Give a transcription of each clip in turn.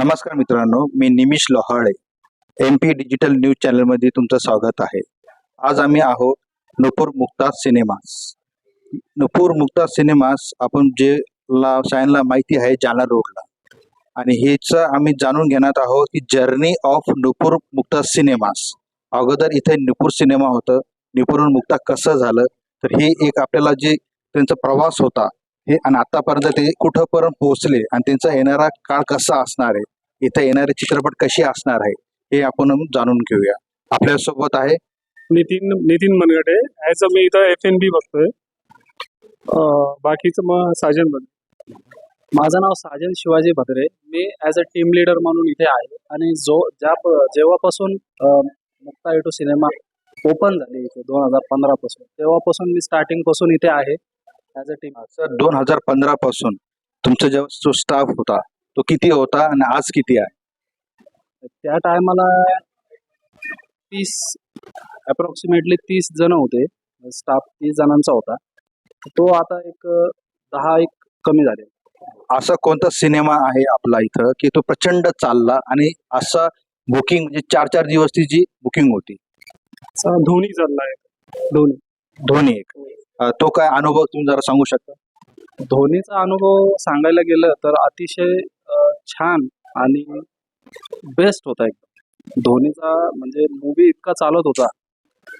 नमस्कार मित्रांनो मी Nimish Lohale M P digital news चॅनलमध्ये तुमचं स्वागत आहे. आज आम्ही आहोत नुपूर मुक्ता सिनेमास. नुपूर मुक्ताज सिनेमास आपण जे ला सायनला माहिती आहे जालना रोडला. आणि हेच आम्ही जाणून घेणार आहोत की journey of Nupur Mukta's cinemas. अगोदर इथे नुपूर सिनेमा होतं नुपूरहून मुक्ता कसं झालं तर हे एक आपल्याला जे त्यांचा प्रवास होता हे आणि आतापर्यंत ते कुठंपर्यंत पोहोचले आणि त्यांचा येणारा काळ कसा असणार आहे? इथे येणारे चित्रपट कसे असणार आहे? हे आपण जाणून घेऊया. आपल्यासोबत आहे नितीन नितीन मनगटे अ मी इथं एफ एन बी बघतोय. बाकीचं मग साजन बन माझं नाव साजन शिवाजी भद्रे. मी ॲज अ टीम लीडर म्हणून इथे आहे. आणि जो ज्या जेव्हापासून मुक्ता टू सिनेमा ओपन झाली इथे दोन हजार पंधरा पासून तेव्हापासून मी स्टार्टिंगपासून इथे आहे. ॲज अ टीम सर दोन हजार पंधरा पासून तुमचा जेव्हा जो स्टाफ होता तो किती होता आणि आज किती आहे? त्या टायमाला तीस अप्रॉक्सिमेटली तीस जण होते. स्टाफ तीस जणांचा होता. तो आता एक दहा एक कमी झाले. असा कोणता सिनेमा आहे आपला इथं की तो प्रचंड चालला आणि असा बुकिंग म्हणजे चार चार दिवस जी बुकिंग होती? धोनी चाललाय. धोनी. दोन्ही एक. तो काय अनुभव तुम्ही जरा सांगू शकता? धोनीचा अनुभव सांगायला गेलं तर अतिशय छान आणि बेस्ट होता एकदम. धोनीचा म्हणजे मूवी इतका चालत होता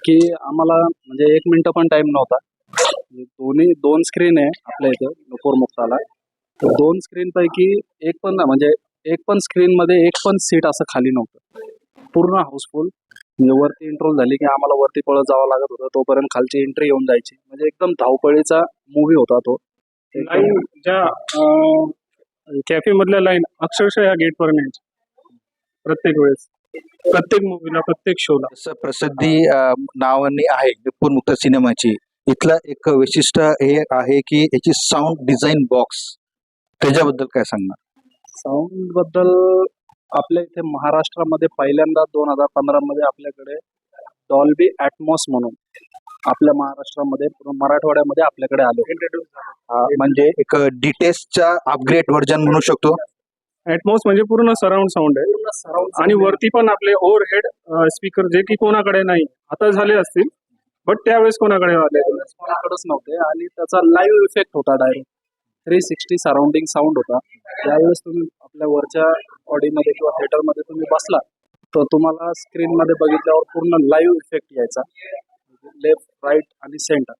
की आम्हाला म्हणजे एक मिनिट पण टाइम नव्हता. म्हणजे दोन्ही दोन स्क्रीन आहे आपल्या इथं नुपूर मुक्ताला. दोन स्क्रीन पैकी एक पण ना म्हणजे एक पण स्क्रीन मध्ये एक पण सीट असं खाली नव्हतं. पूर्ण हाऊसफुल म्हणजे वरती इंट्रोल झाली की आम्हाला वरती पळत जावं लागत होतं. तोपर्यंत खालची एंट्री येऊन जायची. म्हणजे एकदम धावपळीचा मूवी होता तो. लाईन ज्या कॅफे मधल्या लाईन अक्षरशः या गेट पर्यंत यायची प्रत्येक वेळेस. प्रत्येक मूवीला प्रत्येक शोला जसं प्रसिद्धी नावाने आहे निपुण मुक्त सिनेमाची. इथलं एक वैशिष्ट्य हे आहे की याची साऊंड डिझाईन बॉक्स त्याच्याबद्दल काय सांगणार? साऊंडबद्दल आपल्या इथे महाराष्ट्रामध्ये पहिल्यांदा दोन हजार पंधरा मध्ये आपल्याकडे डॉल्बी ॲटमॉस म्हणून आपल्या महाराष्ट्रामध्ये पूर्ण मराठवाड्यामध्ये आपल्याकडे आले. म्हणजे एक डिटेल्सचा अपग्रेड व्हर्जन म्हणू शकतो. ॲटमॉस म्हणजे पूर्ण सराउंड साऊंड आहे. आणि वरती पण आपले ओव्हर हेड स्पीकर जे की कोणाकडे नाही आता झाले असतील बट त्यावेळेस कोणाकडे आले? कोणाकडेच नव्हते. आणि त्याचा लाईव्ह इफेक्ट होता direct three sixty surrounding sound होता. ज्यावेळेस तुम्ही आपल्या वरच्या ऑडीमध्ये किंवा थिएटरमध्ये तुम्ही बसला तर तुम्हाला स्क्रीनमध्ये बघितल्यावर पूर्ण लाईव्ह इफेक्ट यायचा. लेफ्ट राईट आणि सेंटर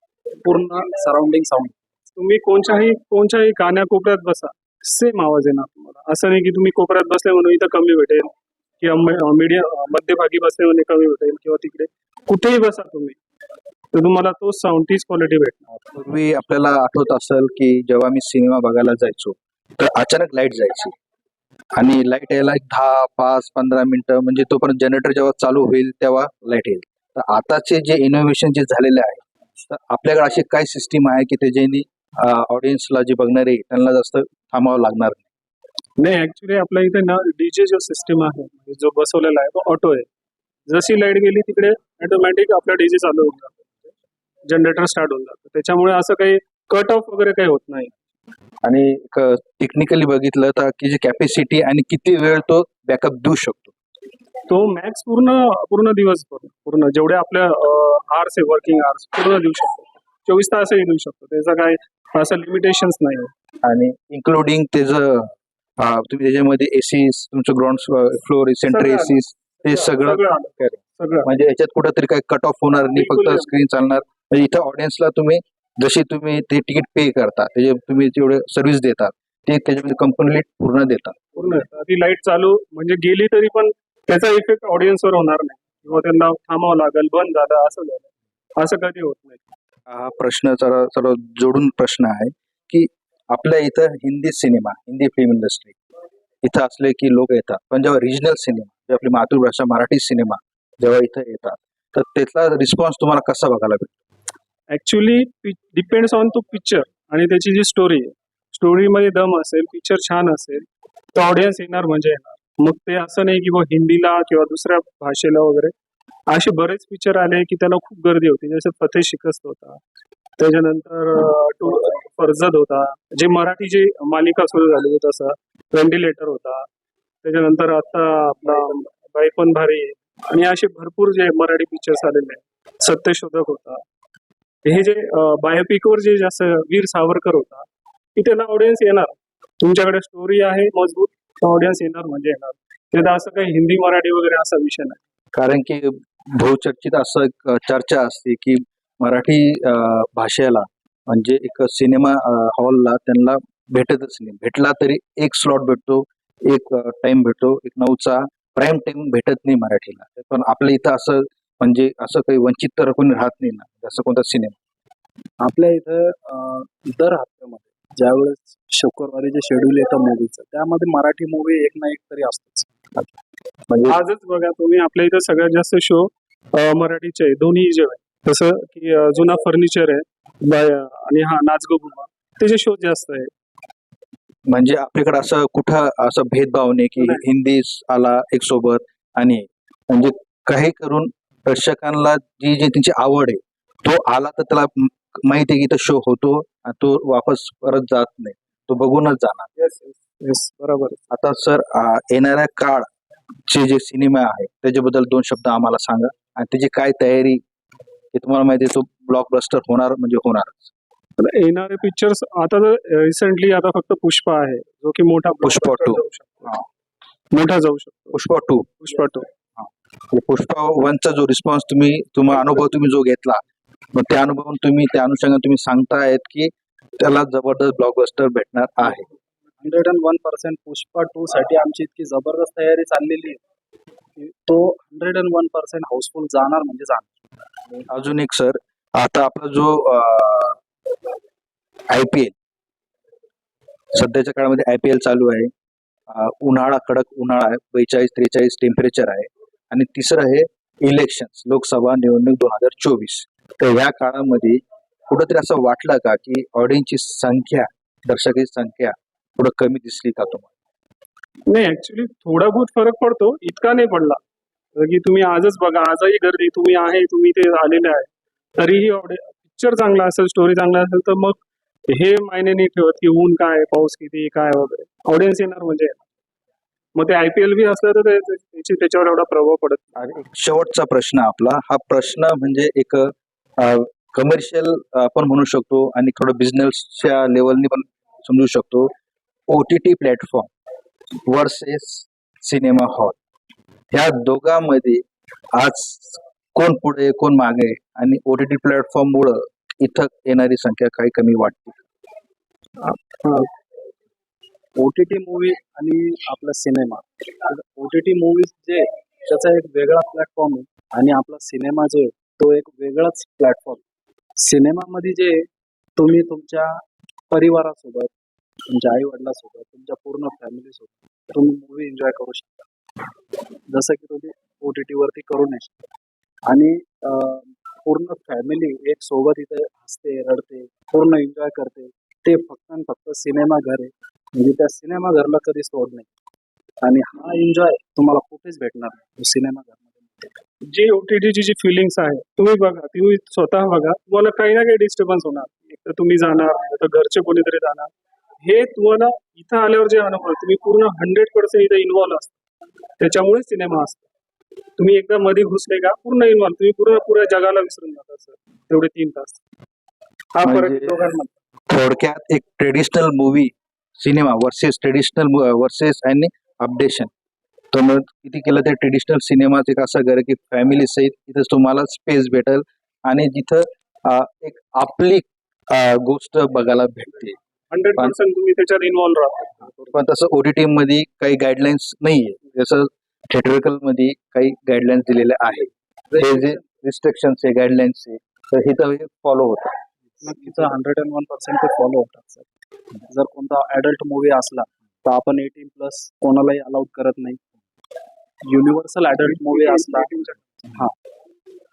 पूर्ण सराउंडिंग साऊंड तुम्ही कोणत्याही कोणत्याही कान्याकोपऱ्यात बसा. सेम आवाज येणार तुम्हाला. असं नाही की तुम्ही कोपऱ्यात बसले म्हणून इथं कमी भेटेल किंवा मीडियम मध्यभागी बसले म्हणून कमी भेटेल किंवा तिकडे कुठेही बसा तुम्ही तर तुम्हाला तोच साऊंड तीच क्वालिटी भेटणार. पूर्वी आपल्याला आठवत असेल की जेव्हा मी सिनेमा बघायला जायचो तर अचानक लाइट जायची. आणि लाइट यायला दहा पाच पंधरा मिनिटं. म्हणजे तोपर्यंत जनरेटर जेव्हा चालू होईल तेव्हा लाइट येईल. तर आताचे जे इनोव्हेशन जे झालेले आहे तर आपल्याकडे अशी काय सिस्टीम आहे की त्याच्याने ऑडियन्सला जे बघणारे त्यांना जास्त थांबावं लागणार नाही. नाही ऍक्च्युली आपल्या इथे ना डीजे जो सिस्टीम आहे म्हणजे जो बसवलेला आहे तो ऑटो आहे. जशी लाइट गेली तिकडे ऑटोमॅटिक आपला डीजे चालू होऊन जातो. जनरेटर स्टार्ट होऊन जातं. त्याच्यामुळे असं काही कट ऑफ वगैरे काही होत नाही. आणि टेक्निकली बघितलं तर की जी कॅपॅसिटी आणि किती वेळ तो बॅकअप देऊ शकतो. तो मॅक्स पूर्ण पूर्ण दिवस पूर्ण जेवढे आपल्या आर्स आहे वर्किंग आर्स पूर्ण देऊ शकतो. चोवीस तासही देऊ शकतो. त्याचा काय असं लिमिटेशन्स नाही. आणि इन्क्लुडिंग त्याचं तुम्ही त्याच्यामध्ये एसीस तुमचं ग्राउंड फ्लोर सेंटर. एसीस ते सगळं म्हणजे याच्यात कुठंतरी काही कट ऑफ होणार नाही फक्त. स्क्रीन चालणार. म्हणजे इथं ऑडियन्सला तुम्ही जशी तुम्ही ते तिकीट पे करता त्याचे तुम्ही जेवढे सर्व्हिस देतात ते त्याच्यामध्ये कंपनी पूर्ण देतात. पूर्ण. ती लाइट चालू म्हणजे गेली तरी पण त्याचा इफेक्ट ऑडियन्सवर होणार नाही. किंवा त्यांना थांबावं लागेल बंद झालं असं झालं. असं कधी होत नाही. हा प्रश्न जरा जरा जोडून प्रश्न आहे की आपल्या इथं Hindi cinema Hindi film industry इथं असले की लोक येतात. पण जेव्हा रिजनल सिनेमा जेव्हा आपली मातृभाषा मराठी सिनेमा जेव्हा इथं येतात तर त्याचा रिस्पॉन्स तुम्हाला कसा बघायला भेटतो? Actually depends on to picture आणि त्याची जी स्टोरी आहे. स्टोरीमध्ये दम असेल पिक्चर छान असेल तर ऑडियन्स येणार म्हणजे येणार. मग ते असं नाही की बा हिंदीला किंवा दुसऱ्या भाषेला वगैरे. असे बरेच पिक्चर आले की त्याला खूप गर्दी होती. जसं फतेह शिकस्त होता. त्याच्यानंतर टू फरजद होता. जे मराठी जे मालिका सुरू झाली होती तसं व्हेंटिलेटर होता. त्याच्यानंतर आता आपला बाई पण भारी आणि असे भरपूर जे मराठी पिक्चर्स आलेले आहेत. सत्यशोधक होता. हे जे बायोपिक वर जे जास्त वीर सावरकर होता की त्याला ऑडियन्स येणार. तुमच्याकडे स्टोरी आहे मजबूत ऑडियन्स येणार म्हणजे येणार. त्यात असं काही हिंदी मराठी वगैरे असा विषय नाही. कारण की बहुचर्चित असं एक चर्चा असते की मराठी भाषेला म्हणजे एक सिनेमा हॉलला त्यांना भेटतच नाही. भेटला तरी एक स्लॉट भेटतो एक टाइम भेटतो एक नऊचा प्राईम टाइम भेटत नाही मराठीला. पण आपल्या इथं असं म्हणजे असं काही वंचित तर कोणी राहत नाही ना असं कोणता सिनेमा. आपल्या इथं दर हप्त्यामध्ये ज्यावेळेस शुक्रवारी जे शेड्यूल येतं मूवीचं त्यामध्ये मराठी मूवी एक ना एक तरी असतोच. म्हणजे आजच बघा तुम्ही आपल्या इथं सगळ्यात जास्त शो मराठीचे आहे दोन्ही जे आहे तसं की जुना फर्निचर आहे बाय- आणि हा नाचगो बुवा त्याचे शो जास्त आहे. म्हणजे आपल्याकडे असं कुठं असं भेदभाव नाही की. हिंदी आला एक सोबत आणि म्हणजे काही करून प्रेक्षकांना जी जी त्यांची आवड आहे तो आला तर त्याला माहिती आहे की तो शो होतो आणि तो वापस परत जात नाही. तो बघूनच जाणार. बरोबर. आता सर येणाऱ्या काळचे जे सिनेमा आहे त्याच्याबद्दल दोन शब्द आम्हाला सांगा. आणि त्याची काय तयारी हे तुम्हाला माहिती आहे तो ब्लॉकबस्टर होणार म्हणजे होणार तर येणारे पिक्चर्स आता तर रिसेंटली आता फक्त पुष्पा आहे जो की मोठा पुष्पा शकतो. मोठा जाऊ शकतो. पुष्पा टू पुष्पा टू पुष्पा वनचा जो रिस्पॉन्स तुम्ही तुम्हा अनुभव तुम्ही जो घेतला मग त्या अनुभवून तुम्ही त्या अनुषंगाने तुम्ही सांगतायत की त्याला जबरदस्त ब्लॉकबस्टर भेटणार आहे. Hundred and one percent Pushpa two साठी आमची इतकी जबरदस्त तयारी चाललेली आहे. तो hundred and one percent housefull जाणार म्हणजे जाणार. अजून एक सर आता आपला जो आय पी एल सध्याच्या काळामध्ये आय पी एल चालू आहे. उन्हाळा कडक उन्हाळा आहे बेचाळीस त्रेचाळीस टेम्परेचर आहे. आणि तिसरं आहे इलेक्शन लोकसभा निवडणूक दोन हजार चोवीस. तर ह्या काळामध्ये कुठंतरी असं वाटलं का की ऑडियन्सची संख्या दर्शकाची संख्या थोडं कमी दिसली का तुम्हाला? नाही ऍक्च्युली थोडा बहुत फरक पडतो. इतका नाही पडला. की तुम्ही आजच बघा आजही गर्दी तुम्ही आहे तुम्ही ते आलेले आहे. तरीही पिक्चर चांगला असेल स्टोरी चांगला असेल तर मग हे मायने नाही ठेवत की ऊन काय पाऊस किती काय वगैरे. ऑडियन्स येणार म्हणजे. येणार. मग ते आयपीएल बी असलं तर ते- त्याची त्याच्यावर एवढा प्रभाव पडत नाही. आणि शेवटचा प्रश्न आपला हा प्रश्न म्हणजे एक कमर्शियल आपण म्हणू शकतो आणि थोडं बिझनेसच्या लेवलनी पण समजू शकतो. O T T platform versus cinema hall ह्या दोघांमध्ये आज कोण पुढे कोण मागे आणि ओ टी टी प्लॅटफॉर्म मुळे इथं येणारी संख्या काही कमी वाटते? ओटीटी मूवी आणि आपला सिनेमा ओटीटी मूवीज जे त्याचा एक वेगळा प्लॅटफॉर्म आहे आणि आपला सिनेमा जो आहे तो एक वेगळाच प्लॅटफॉर्म सिनेमामध्ये जे तुम्ही तुमच्या परिवारासोबत तुमच्या आई वडिलासोबत तुमच्या पूर्ण फॅमिलीसोबत तुम्ही मूवी एन्जॉय करू शकता. जसं की तुम्ही ओ टी वरती करू नाही शकता. आणि पूर्ण फॅमिली एक सोबत इथे हसते रडते पूर्ण एन्जॉय करते. ते फक्त आणि फक्त सिनेमा घर आहे. म्हणजे त्या सिनेमा घरला कधीच तोड नाही. आणि हा एन्जॉय तुम्हाला कुठेच भेटणार नाही. सिनेमा घरमध्ये जी ओटीटीची जी फिलिंग्स आहे तुम्ही बघा तुम्ही स्वतः बघा तुम्हाला काही ना काही डिस्टर्बन्स होणार. एक तर तुम्ही जाणार नाही तर घरचे कोणीतरी जाणार. हे तुम्हाला इथं आल्यावर जे अनुभव तुम्ही पूर्ण हंड्रेड पर्सेंट इथं इन्व्हॉल्व असता. त्याच्यामुळे सिनेमा असतो. तुम्ही एकदा मध्ये घुसले का पूर्ण इन्व्हॉल्व तुम्ही पूर्ण पुऱ्या जगाला विसरून जाता सर. तेवढे तीन तास. हा फरक म्हणजे- दोघांमध्ये. थोडक्यात एक traditional movie cinema versus traditional versus आणि अपडेशन तर मग किती केलं ते ट्रेडिशनल सिनेमाच एक असं घर की फॅमिली सहित इथं तुम्हाला स्पेस भेटेल आणि जिथं एक आपली गोष्ट बघायला भेटते. हंड्रेड पर्सेंट तुम्ही त्याच्यात इन्व्हॉल्व राहता. पण तसं ओटीटी मध्ये काही गाईडलाईन्स नाहीये. जसं थिएटरिकलमध्ये काही गाईडलाईन्स दिलेले आहे हे जे रिस्ट्रिक्शन्स आहे गाईडलाईन्स आहे तर हे तर फॉलो होतं. नक्कीच हंड्रेड अँड वन पर्सेंट ते फॉलो होतात सर जर कोणता ॲडल्ट मूवी असला तर आपण एटीन प्लस कोणालाही अलाउड करत नाही. युनिव्हर्सल ॲडल्ट मूवी असला हा.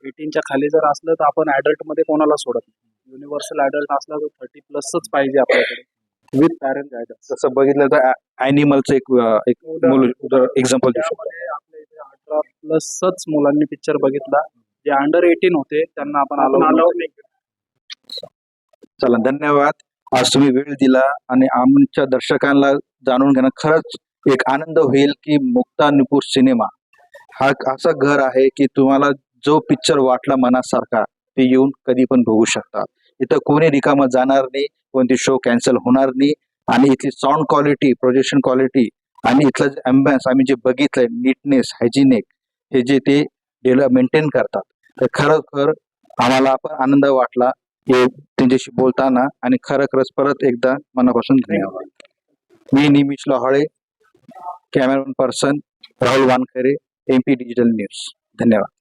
एटीनच्या खाली जर असलं तर आपण ॲडल्टमध्ये कोणाला सोडत नाही. युनिव्हर्सल ॲडल्ट असला तर थर्टी प्लसच पाहिजे आपल्याकडे. विथ पॅरेंट गायडन्स तसं बघितलं तर ॲनिमलचं एक एक एक्झाम्पल देऊ शकतो. त्यामध्ये आपल्या इथे अठरा प्लसच मुलांनी पिक्चर बघितला. जे अंडर एटीन होते त्यांना आपण अलाउड नाही चला धन्यवाद. आज तुम्ही वेळ दिला आणि आमच्या दर्शकांना जाणून घेणं खरंच एक आनंद होईल की मुक्ता नुपूर सिनेमा हा असं असा घर आहे की तुम्हाला जो पिक्चर वाटला मनासारखा ते येऊन कधी पण बघू शकता. इथं कोणी रिकामा जाणार नाही कोणती शो कॅन्सल होणार नाही आणि इथली साऊंड क्वालिटी प्रोजेक्शन क्वालिटी आणि इथलं जे अँबियन्स आम्ही जे बघितलंय नीटनेस हायजिनिक हे जे ते डेव्हलप मेंटेन करतात. तर खरोखर आम्हाला पण आनंद वाटला. हे त्यांच्याशी बोलताना आणि खरोखरच परत एकदा मनापासून धन्यवाद. मी Nimish Lohale cameraman person Rahul Wankhede M P digital news. धन्यवाद.